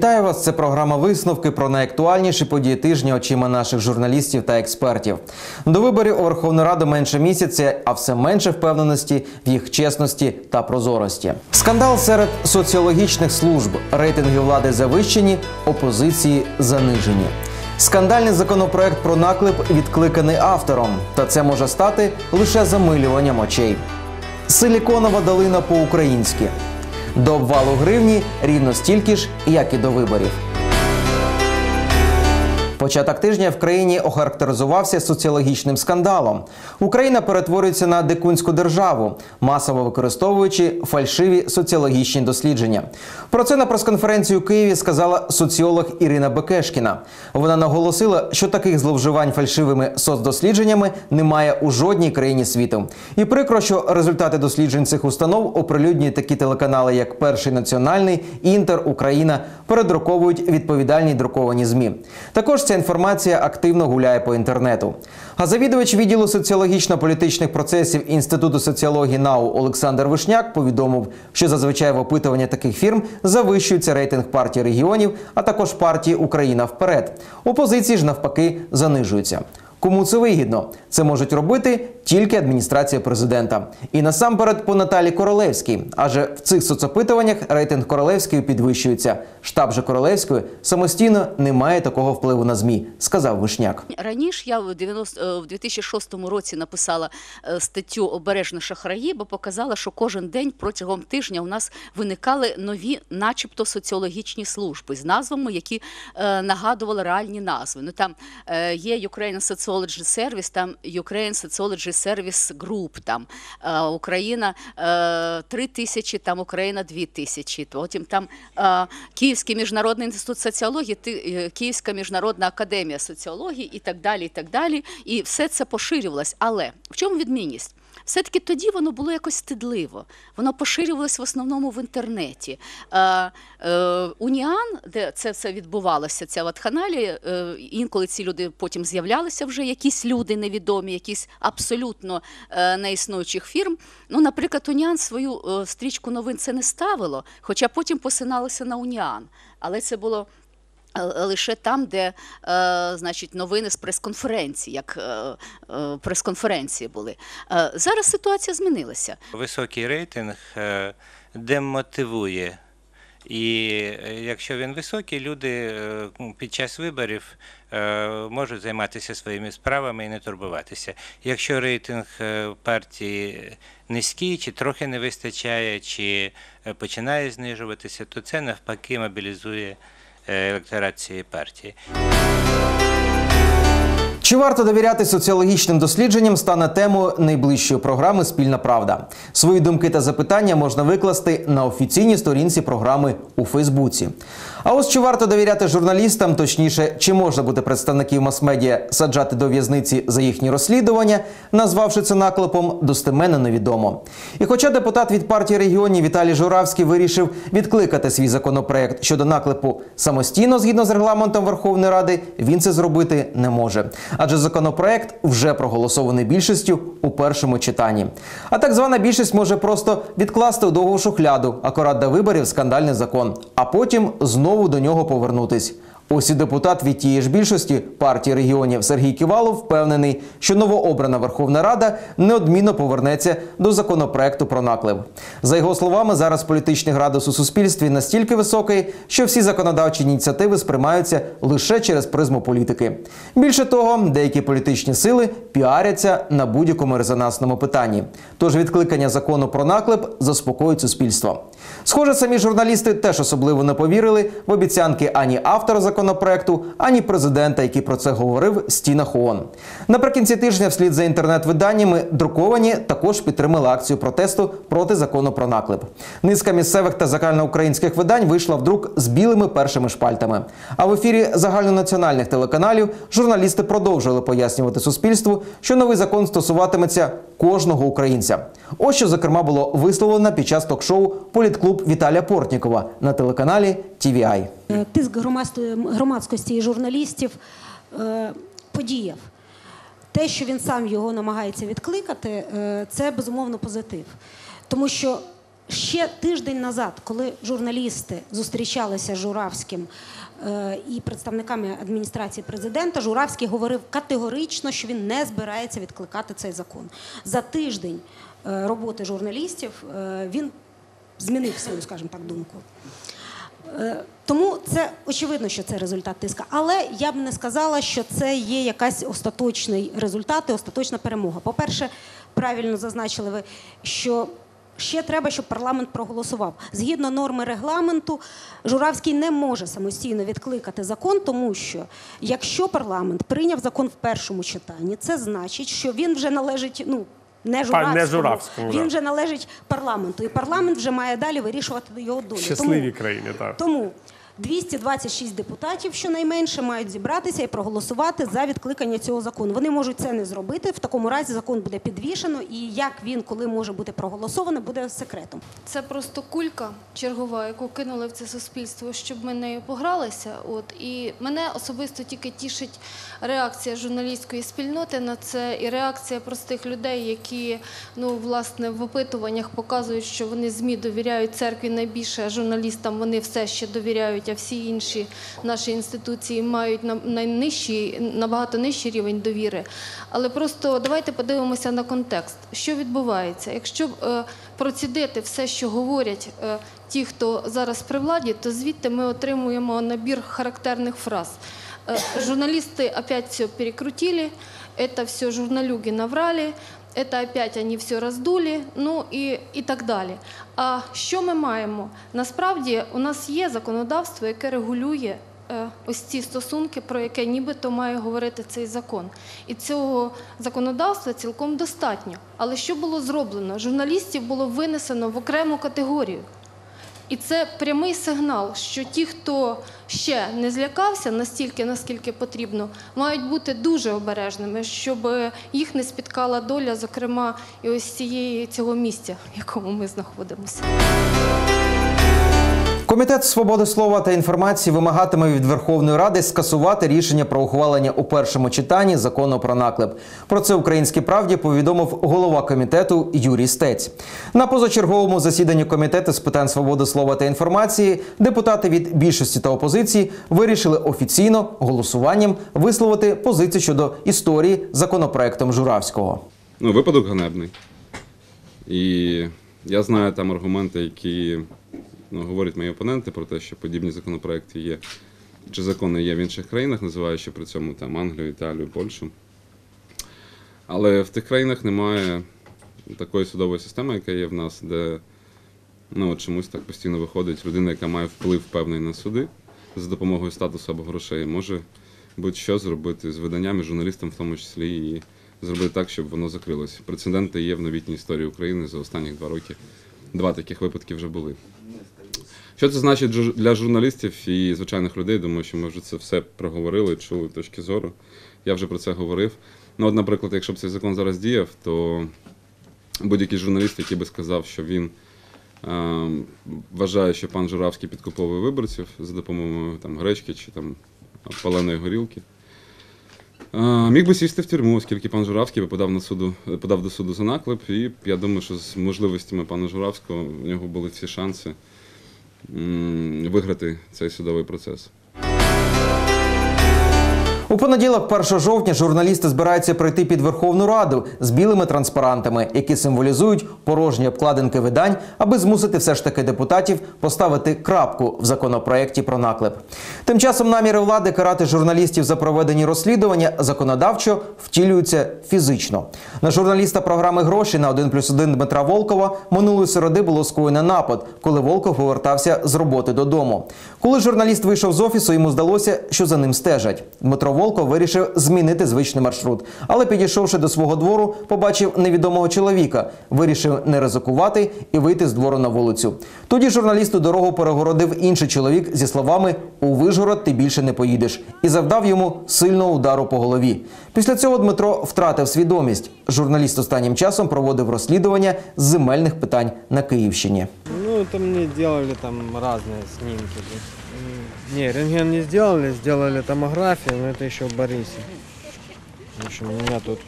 Вітаю вас! Це програма висновки про найактуальніші події тижня очима наших журналістів та експертів. До виборів у Верховну Раду менше місяця, а все менше впевненості в їх чесності та прозорості. Скандал серед соціологічних служб, рейтинги влади завищені, опозиції занижені. Скандальний законопроект про наклеп відкликаний автором, та це може стати лише замилюванням очей. Силіконова долина по-українськи. До обвалу гривні рівно стільки ж, як і до виборів. Початок тижня в країні охарактеризувався соціологічним скандалом. Україна перетворюється на дикунську державу, масово використовуючи фальшиві соціологічні дослідження. Про це на прес-конференції у Києві сказала соціолог Ірина Бекешкіна. Вона наголосила, що таких зловживань фальшивими соцдослідженнями немає у жодній країні світу. І прикро, що результати досліджень цих установ оприлюднюють такі телеканали, як Перший національний, Інтер, Україна, передруковують відповідальні друковані змі. Також ця інформація активно гуляє по інтернету. А завідувач відділу соціологічно-політичних процесів Інституту соціології НАУ Олександр Вишняк повідомив, що зазвичай в опитування таких фірм завищується рейтинг партії регіонів, а також партії Україна вперед. Опозиції ж навпаки занижуються. Кому це вигідно? Це можуть робити тільки адміністрація президента. І насамперед по Наталі Королевській. Адже в цих соцопитуваннях рейтинг Королевської підвищується. Штаб же Королевської самостійно не має такого впливу на змі, сказав Вишняк. Раніше я в 90, е, в 2006 році написала е, статтю Обережно шахраї, бо показала, що кожен день протягом тижня у нас виникали нові, начебто, соціологічні служби з назвами, які е, нагадували реальні назви. Ну там е, є Ukraine Sociology Service, там Ukraine Sociology Service груп там е, Україна е, 3 тисячі, там Україна 2 тисячі. Потім там е, Київський міжнародний інститут соціології, е, Київська міжнародна академія соціології і так далі. І так далі. І все це поширювалось. Але в чому відмінність? Все-таки тоді воно було якось стидливо. Воно поширювалось в основному в інтернеті. Е, е, Уніан, де це все відбувалося, ця ватханалія, е, інколи ці люди потім з'являлися вже якісь люди невідомі, якісь абсолютно е, неіснуючих фірм. Ну, наприклад, Уніан свою е, стрічку новин це не ставило, хоча потім посиналися на Уніан. Але це було. Е, Лише там, де е, значить новини з прес-конференції, як е, е, прес-конференції були. Е, зараз ситуація змінилася. Високий рейтинг е, демотивує. І е, якщо він високий, люди е, під час виборів е, можуть займатися своїми справами і не турбуватися. Якщо рейтинг е, партії низький, чи трохи не вистачає, чи е, починає знижуватися, то це навпаки мобілізує е, електорат цієї партії. Чи варто довіряти соціологічним дослідженням стане темою найближчої програми Спільна Правда. Свої думки та запитання можна викласти на офіційній сторінці програми у Фейсбуці. А ось чи варто довіряти журналістам, точніше, чи можна бути представників мас-медіа саджати до в'язниці за їхні розслідування, назвавши це наклепом, достеменно невідомо. І хоча депутат від партії регіонів Віталій Журавський вирішив відкликати свій законопроект щодо наклепу самостійно згідно з регламентом Верховної Ради, він це зробити не може. Адже законопроект вже проголосований більшістю у першому читанні. А так звана більшість може просто відкласти у довгу шухляду, акурат до виборів скандальний закон, а потім знову до нього повернутись. Ось і депутат від тієї ж більшості партії регіонів Сергій Ківалов впевнений, що новообрана Верховна Рада неодмінно повернеться до законопроекту про наклеп. За його словами, зараз політичний градус у суспільстві настільки високий, що всі законодавчі ініціативи сприймаються лише через призму політики. Більше того, деякі політичні сили піаряться на будь-якому резонансному питанні. Тож відкликання закону про наклеп заспокоїть суспільство. Схоже, самі журналісти теж особливо не повірили в обіцянки ані автора законопроекту, ані президента, який про це говорив в стінах ООН. Наприкінці тижня, вслід за інтернет-виданнями, друковані також підтримали акцію протесту проти закону про наклеп. Низка місцевих та загальноукраїнських видань вийшла в друк з білими першими шпальтами. А в ефірі загальнонаціональних телеканалів журналісти продовжили пояснювати суспільству, що новий закон стосуватиметься кожного українця. Ось що зокрема було висловлено під час ток-шоу Політклуб Віталія Портнікова на телеканалі TVI. Е, тиск громадськості і журналістів е, подіяв. Те, що він сам його намагається відкликати, е, це безумовно позитив. Тому що Ще тиждень назад, коли журналісти зустрічалися з Журавським е, і представниками адміністрації президента, Журавський говорив категорично, що він не збирається відкликати цей закон. За тиждень е, роботи журналістів е, він змінив свою, скажімо так, думку. Е, Тому це очевидно, що це результат тиска. Але я б не сказала, що це є якась остаточний результат і остаточна перемога. По-перше, правильно зазначили ви, що ще треба, щоб парламент проголосував. Згідно норми регламенту, Журавський не може самостійно відкликати закон, тому що якщо парламент прийняв закон в першому читанні, це значить, що він вже належить. ну, не Журавському, Журавському, він вже належить парламенту, і парламент вже має далі вирішувати його долю. Щасливі країни, так. Тому 226 депутатів щонайменше мають зібратися і проголосувати за відкликання цього закону. Вони можуть це не зробити. В такому разі закон буде підвішено, і як він, коли може бути проголосований, буде секретом. Це просто кулька чергова, яку кинули в це суспільство, щоб ми нею погралися. От і мене особисто тільки тішить реакція журналістської спільноти на це, і реакція простих людей, які ну власне в опитуваннях показують, що вони змі довіряють церкві найбільше, а журналістам вони все ще довіряють, а всі інші наші інституції мають на- найнижчий, набагато нижчий рівень довіри. Але просто давайте подивимося на контекст, що відбувається. Якщо е, процідити все, що говорять е, ті, хто зараз при владі, то звідти ми отримуємо набір характерних фраз. Э, Журналисты опять все перекрутили, это все журналюги наврали, это опять они все роздули, ну і, і так далі. А що ми маємо? Насправді у нас є законодавство, яке регулює е, ось ці стосунки, про яке нібито має говорити цей закон. І цього законодавства цілком достатньо. Але що було зроблено? Журналістів було винесено в окрему категорію. І це прямий сигнал, що ті, хто ще не злякався настільки, наскільки потрібно, мають бути дуже обережними, щоб їх не спіткала доля, зокрема, і ось цієї цього місця, в якому ми знаходимося. Комітет свободи слова та інформації вимагатиме від Верховної Ради скасувати рішення про ухвалення у першому читанні закону про наклеп. Про це українській правді повідомив голова комітету Юрій Стець. На позачерговому засіданні комітету з питань свободи слова та інформації депутати від більшості та опозиції вирішили офіційно голосуванням висловити позицію щодо історії законопроектом Журавського. Ну, випадок ганебний. І я знаю там аргументи, які говорять мої опоненти про те, що подібні законопроекти є, чи закони є в інших країнах, називаючи при цьому там Англію, Італію, Польщу. Але в тих країнах немає такої судової системи, яка є в нас, де ну, чомусь так постійно виходить людина, яка має вплив певний на суди за допомогою статусу або грошей, може будь-що зробити з виданнями, журналістам в тому числі, і зробити так, щоб воно закрилося. Прецеденти є в новітній історії України за останні два роки. Два таких випадки вже були. Що це значить для журналістів і звичайних людей? Думаю, що ми вже це все проговорили, чули точки зору. Я вже про це говорив. Ну, от, наприклад, якщо б цей закон зараз діяв, то будь-який журналіст, який би сказав, що він е, вважає, що пан Журавський підкуповує виборців за допомогою там, гречки чи там паленої горілки. Міг би сісти в тюрму, оскільки пан Журавський би подав, на суду, подав до суду за наклеп, і я думаю, що з можливостями пана Журавського у нього були всі шанси виграти цей судовий процес. У понеділок, 1 жовтня, журналісти збираються пройти під Верховну Раду з білими транспарантами, які символізують порожні обкладинки видань, аби змусити все ж таки депутатів поставити крапку в законопроекті про наклеп. Тим часом наміри влади карати журналістів за проведені розслідування законодавчо втілюються фізично. На журналіста програми гроші на 1 плюс 1 Дмитра Волкова минулої середи було скоєно напад, коли Волков повертався з роботи додому. Коли журналіст вийшов з офісу, йому здалося, що за ним стежать. Дмитро Волков вирішив змінити звичний маршрут, але підійшовши до свого двору, побачив невідомого чоловіка, вирішив не ризикувати і вийти з двору на вулицю. Тоді журналісту дорогу перегородив інший чоловік зі словами У Вижгород ти більше не поїдеш і завдав йому сильного удару по голові. Після цього Дмитро втратив свідомість. Журналіст останнім часом проводив розслідування з земельних питань на Київщині. Ну, это мне делали там разные снимки. Не, рентген не сделали, сделали томографию, но это еще в Борисе. В общем, у меня тут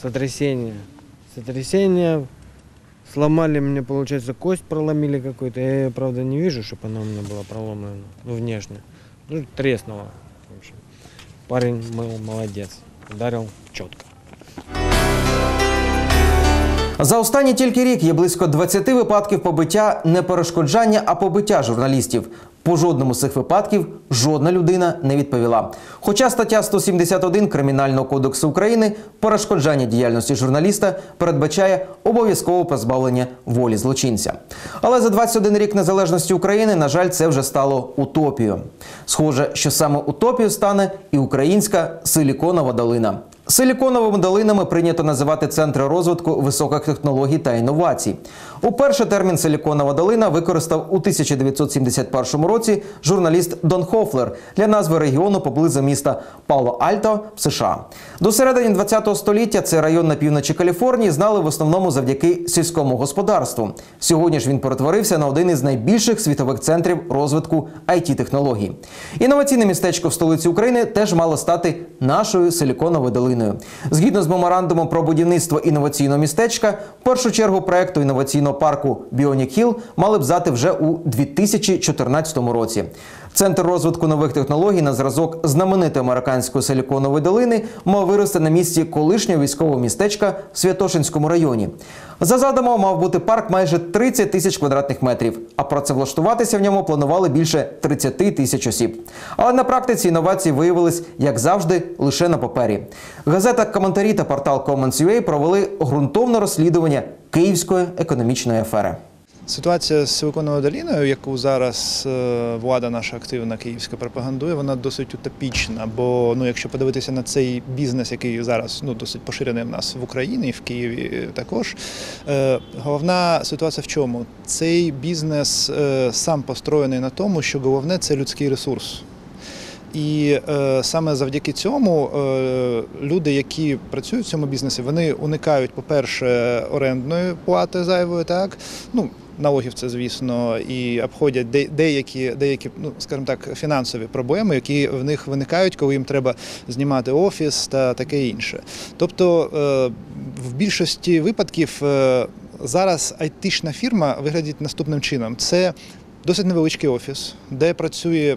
сотрясение. Сотрясение Сломали мне, получается, кость проломили какую-то. Я ее, правда, не вижу, чтобы она у меня была проломлена, ну, внешне. Ну, треснула. В общем. Парень был молодец. Ударил четко. За останній тільки рік є близько 20 випадків побиття не перешкоджання, а побиття журналістів. По жодному з цих випадків жодна людина не відповіла. Хоча стаття 171 Кримінального кодексу України перешкоджання діяльності журналіста передбачає обов'язкове позбавлення волі злочинця. Але за 21 рік незалежності України, на жаль, це вже стало утопією. Схоже, що саме утопією стане і українська силіконова долина. Силіконовими долинами прийнято називати центри розвитку високих технологій та інновацій. Уперше термін Силіконова долина використав у 1971 році журналіст Дон Хофлер для назви регіону поблизу міста Пало-Альто в США. До середини ХХ століття цей район на півночі Каліфорнії знали в основному завдяки сільському господарству. Сьогодні ж він перетворився на один із найбільших світових центрів розвитку it технологій Інноваційне містечко в столиці України теж мало стати нашою силіконовою долиною. Згідно з меморандумом про будівництво інноваційного містечка, в першу чергу проекту інноваційного парку Біонік Хіл мали б здати вже у 2014 році. Центр розвитку нових технологій на зразок знаменитої американської силіконової долини мав вирости на місці колишнього військового містечка в Святошинському районі. За задумом мав бути парк майже 30 тисяч квадратних метрів, а працевлаштуватися в ньому планували більше 30 тисяч осіб. Але на практиці інновації виявились, як завжди, лише на папері. Газета коментарі та портал Commons.ua провели ґрунтовне розслідування київської економічної афери. Ситуація з Силиконовою доліною, яку зараз е, влада наша активна київська пропагандує, вона досить утопічна. Бо ну, якщо подивитися на цей бізнес, який зараз ну досить поширений в нас в Україні в Києві також, е, головна ситуація в чому? Цей бізнес е, сам построєний на тому, що головне це людський ресурс. І е, саме завдяки цьому е, люди, які працюють в цьому бізнесі, вони уникають, по-перше, орендної плати зайвої, так ну. Налогів це, звісно, і обходять деякі, деякі, ну скажімо так, фінансові проблеми, які в них виникають, коли їм треба знімати офіс та таке інше. Тобто, е, в більшості випадків е, зараз айтишна фірма виглядить наступним чином: це досить невеличкий офіс, де працює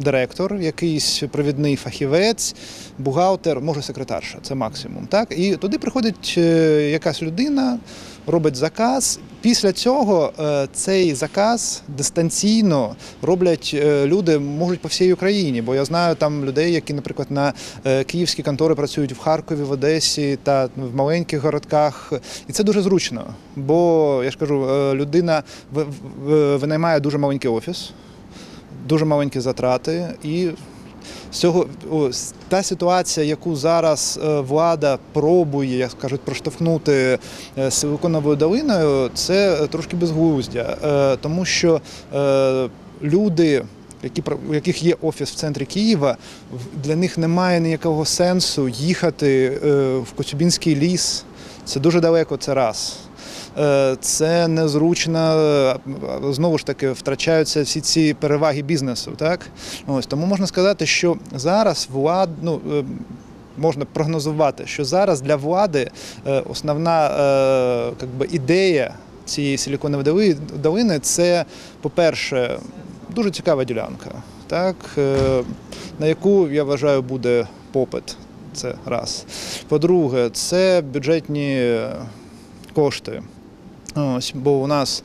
директор, якийсь провідний фахівець, бухгалтер, може секретарша, це максимум. Так? І туди приходить е, якась людина, робить заказ. Після цього е, цей заказ дистанційно роблять е, люди, можуть по всій Україні. Бо я знаю там людей, які, наприклад, на київські контори працюють в Харкові, в Одесі та в маленьких городках. І це дуже зручно. Бо я ж кажу, людина винаймає дуже маленький офіс дуже маленькі затрати. І з цього ось, та ситуація, яку зараз е, влада пробує, як кажуть, проштовхнути е, силиконовою долиною, це трошки безглуздя, Е, тому що е, люди. Які у яких є офіс в центрі Києва, для них немає ніякого сенсу їхати е, в Коцюбінський ліс. Це дуже далеко, це раз. Е, Це незручно, е, знову ж таки, втрачаються всі ці переваги бізнесу. Так? Ось, тому можна сказати, що зараз влад, ну, е, можна прогнозувати, що зараз для влади основна как би, ідея цієї силіконової долини це, по-перше, дуже цікава ділянка, так, на яку, я вважаю, буде попит. Це раз. По-друге, це бюджетні кошти. Ось, бо у нас,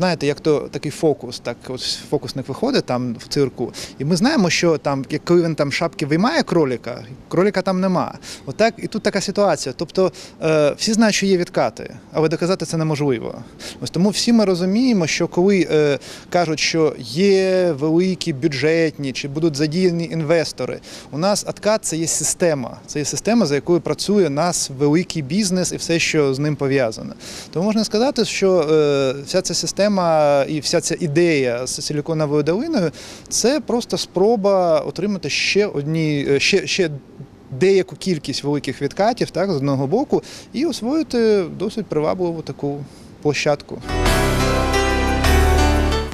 знаєте, як то такий фокус, так ось фокусник виходить там в цирку, і ми знаємо, що там, коли він там шапки виймає кроліка, кроліка там нема. Отак, і тут така ситуація. Тобто е, всі знають, що є відкати, але доказати це неможливо. Ось тому всі ми розуміємо, що коли е, кажуть, що є великі бюджетні чи будуть задіяні інвестори, у нас откат це є система. Це є система, за якою працює нас великий бізнес і все, що з ним пов'язане. Тому можна сказати, що е, вся ця система і вся ця ідея з силіконовою долиною це просто спроба отримати ще одні, е, ще, ще деяку кількість великих відкатів, так, з одного боку, і освоїти досить привабливу таку площадку.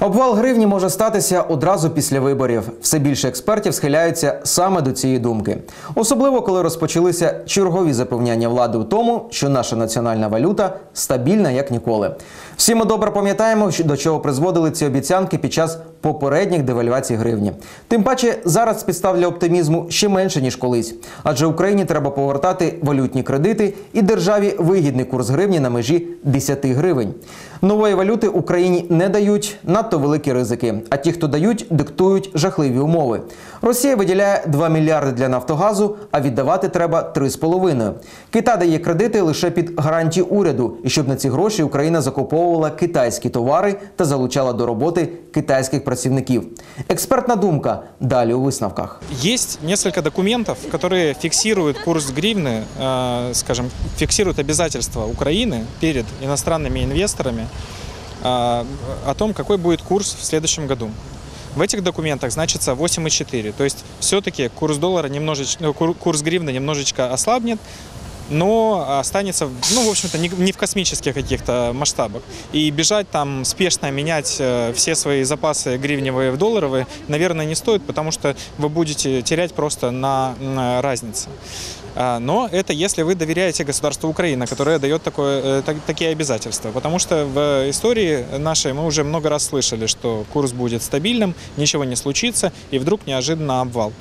Обвал гривні може статися одразу після виборів. Все більше експертів схиляються саме до цієї думки, особливо коли розпочалися чергові запевняння влади у тому, що наша національна валюта стабільна як ніколи. Всі ми добре пам'ятаємо, до чого призводили ці обіцянки під час попередніх девальвацій гривні. Тим паче зараз підстав для оптимізму ще менше ніж колись, адже Україні треба повертати валютні кредити і державі вигідний курс гривні на межі 10 гривень. Нової валюти Україні не дають надто великі ризики. А ті, хто дають, диктують жахливі умови. Росія виділяє 2 мільярди для Нафтогазу, а віддавати треба 3,5. Китай дає кредити лише під гарантії уряду, і щоб на ці гроші Україна закуповувала китайські товари та залучала до роботи китайських працівників. Експертна думка далі у висновках. Есть несколько документов, которые фиксируют курс гривны, э, скажем, фиксируют обязательства Украины перед иностранными инвесторами э, о том, какой будет курс в следующем году. В этих документах значится 8,4. То есть все-таки курс доллара немножечко, кур- курс гривны немножечко ослабнет, но останется, ну, в общем-то, не, не в космических каких-то масштабах. И бежать там спешно менять э, все свои запасы гривневые в долларовые, наверное, не стоит, потому что вы будете терять просто на, на разнице. А, Но это если вы доверяете государству Украина, которое дает такое, э, так- такие обязательства. Потому что в истории нашей мы уже много раз слышали, что курс будет стабильным, ничего не случится, и вдруг неожиданно обвал.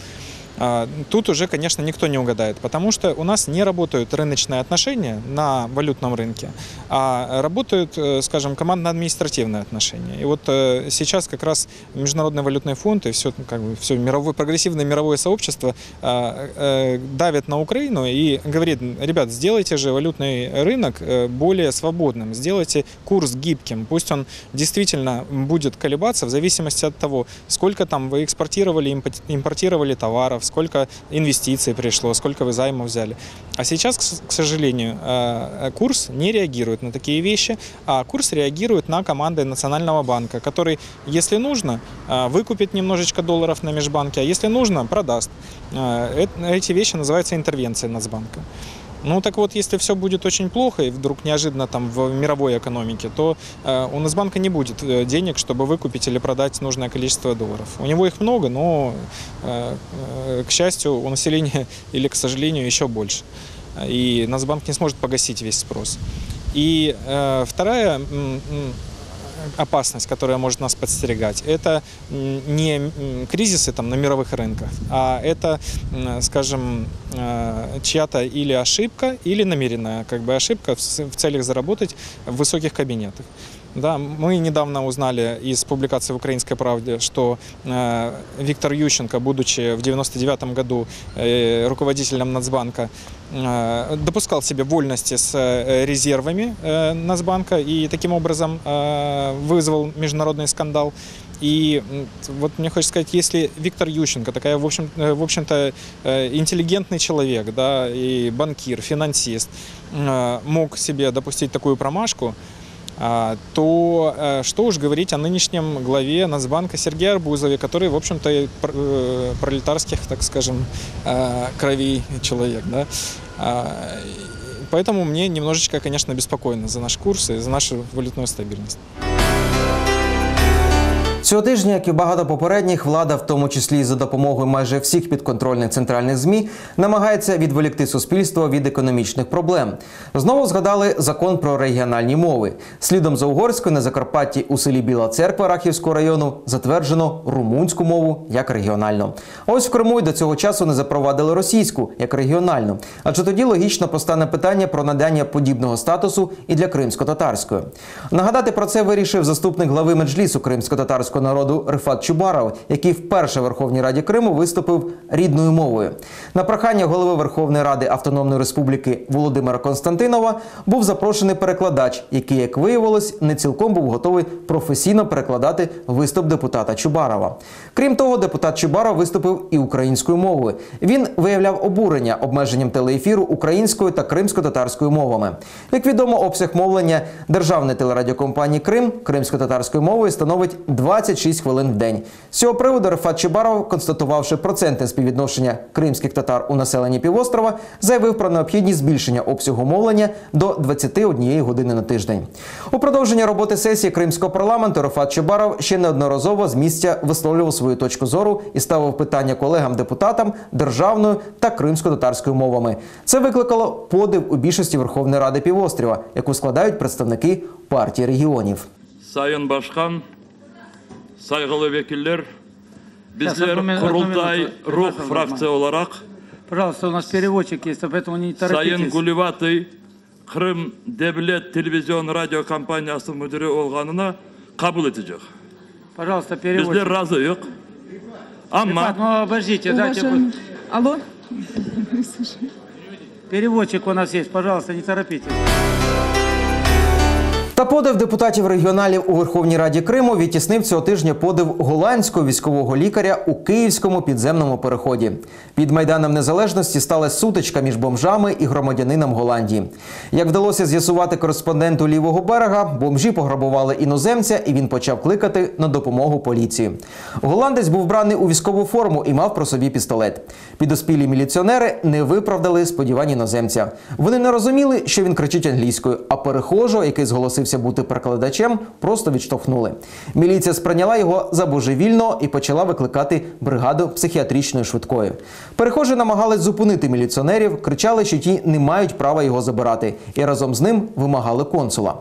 А, Тут уже, конечно, никто не угадает, потому что у нас не работают рыночные отношения на валютном рынке, а работают, э, скажем, командно-административные отношения. И вот э, сейчас как раз Международный валютный фонд и все, как бы, все мировое, прогрессивное мировое сообщество а, э, давит на Украину и говорит, ребят, сделайте же валютный рынок более свободным, сделайте курс гибким, пусть он действительно будет колебаться в зависимости от того, сколько там вы экспортировали, импо- импортировали товаров, сколько инвестиций пришло, сколько вы займов взяли. А сейчас, к с- к сожалению, э, курс не реагирует на такие вещи, а курс реагирует на команды Национального банка, который, если нужно, э, выкупит немножечко долларов на межбанке, а если нужно, продаст. Э, э- Эти вещи называются интервенцией Нацбанка. Ну так вот, если все будет очень плохо и вдруг неожиданно там в мировой экономике, то э, у Нацбанка не будет э, денег, чтобы выкупить или продать нужное количество долларов. У него их много, но, э, э, к счастью, у населения или, к сожалению, еще больше. И Нацбанк не сможет погасить весь спрос. И э, вторая опасность, которая может нас подстерегать, это м, не м, кризисы там на мировых рынках, а это, м, скажем, э, чья-то или ошибка, или намеренная как бы ошибка в с- в целях заработать в высоких кабинетах. Да, мы недавно узнали из публикации в «Украинской правде», что э, Виктор Ющенко, будучи в 99 году э, руководителем Нацбанка, э, допускал себе вольности с э, резервами э, Нацбанка и таким образом э, вызвал международный скандал. И вот мне хочется сказать, если Виктор Ющенко, такая, в, общем, э, общем-то, э, интеллигентный человек, да, и банкир, финансист, э, мог себе допустить такую промашку, то э, что уж говорить о нынешнем главе Нацбанка Сергее Арбузове, который, в общем-то, и пр- э, пролетарских, так скажем, э, кровей человек. Да? А, и Поэтому мне немножечко, конечно, беспокойно за наш курс и за нашу валютную стабильность. Цього тижня, як і багато попередніх, влада, в тому числі за допомогою майже всіх підконтрольних центральних змі, намагається відволікти суспільство від економічних проблем. Знову згадали закон про регіональні мови. Слідом за угорською на Закарпатті у селі Біла Церква Рахівського району затверджено румунську мову як регіональну. Ось в Криму й до цього часу не запровадили російську як регіональну. Адже тоді логічно постане питання про надання подібного статусу і для кримсько-татарської. Нагадати про це вирішив заступник глави меджлісу кримсько-татарського народу Рифат Чубаров, який вперше в Верховній Раді Криму виступив рідною мовою. На прохання голови Верховної Ради Автономної Республіки Володимира Константинова був запрошений перекладач, який, як виявилось, не цілком був готовий професійно перекладати виступ депутата Чубарова. Крім того, депутат Чубаров виступив і українською мовою. Він виявляв обурення обмеженням телеефіру українською та кримсько-татарською мовами. Як відомо, обсяг мовлення державної телерадіокомпанії Крим кримсько-татарською мовою становить 20 26 хвилин в день. З цього приводу Рефат Чебаров, констатувавши процентне співвідношення кримських татар у населенні півострова, заявив про необхідність збільшення обсягу мовлення до 21 години на тиждень. У продовження роботи сесії кримського парламенту Рефат Чебаров ще неодноразово з місця висловлював свою точку зору і ставив питання колегам-депутатам державною та кримсько-татарською мовами. Це викликало подив у більшості Верховної Ради півострова, яку складають представники партії регіонів. Sayın Başkan, saygılı vekiller, bizler одну мину- одну Kurultay. Ruh Пожалуйста, olarak Пожалуйста, у нас переводчик есть, поэтому не Sayın торопитесь. Gulivati Kırım Devlet Televizyon Radyo Kampanyası müdürü olganına kabul edecek. Пожалуйста, Bizler. Ama ну обождите, дайте... Алло? Переводчик у нас есть, пожалуйста, не торопитесь. Та подив депутатів регіоналів у Верховній Раді Криму відтіснив цього тижня подив голландського військового лікаря у київському підземному переході. Під майданом незалежності сталася сутичка між бомжами і громадянином Голландії. Як вдалося з'ясувати кореспонденту лівого берега, бомжі пограбували іноземця, і він почав кликати на допомогу поліції. Голландець був вбраний у військову форму і мав про собі пістолет. Підоспілі міліціонери не виправдали сподівань іноземця. Вони не розуміли, що він кричить англійською, а перехожого, який зголосився бути перекладачем, просто відштовхнули. Міліція сприйняла його за божевільного і почала викликати бригаду психіатричної швидкої. Перехожі намагались зупинити міліціонерів, кричали, що ті не мають права його забирати, і разом з ним вимагали консула.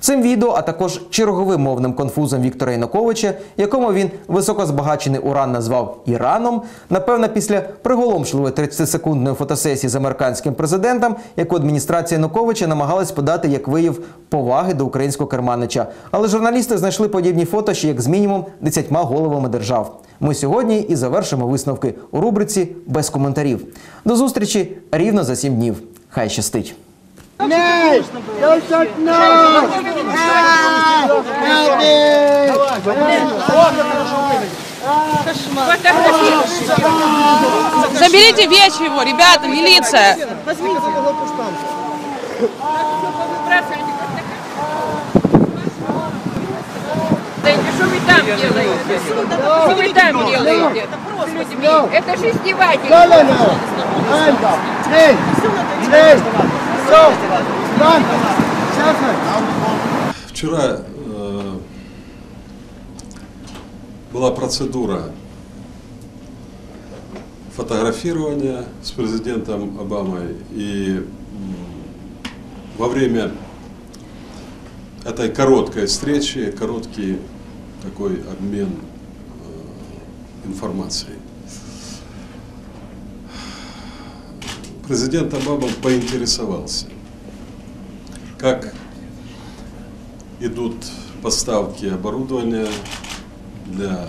Цим відео, а також черговим мовним конфузом Віктора Януковича, якому він високозбагачений уран назвав Іраном, напевно, після приголомшливої 30-секундної фотосесії з американським президентом, яку адміністрація Януковича намагалась подати як вияв поваги до українського керманича. Але журналісти знайшли подібні фото ще як з мінімум десятьма головами держав. Ми сьогодні і завершимо висновки у рубриці без коментарів. До зустрічі рівно за сім днів. Хай щастить! Заберите вещи его, ребята, милиция. Что вы там делаете? Что вы там делаете? с людьми? Это же издевательство. Вчера э, была процедура фотографирования с президентом Обамой. И во время этой короткой встречи, короткий такой обмен э, информацией, президент Обама поинтересовался, как идут поставки оборудования для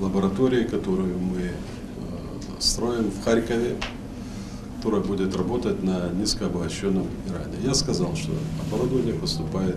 лаборатории, которую мы э, строим в Харькове, которая будет работать на низкообогащенном уране. Я сказал, что оборудование поступает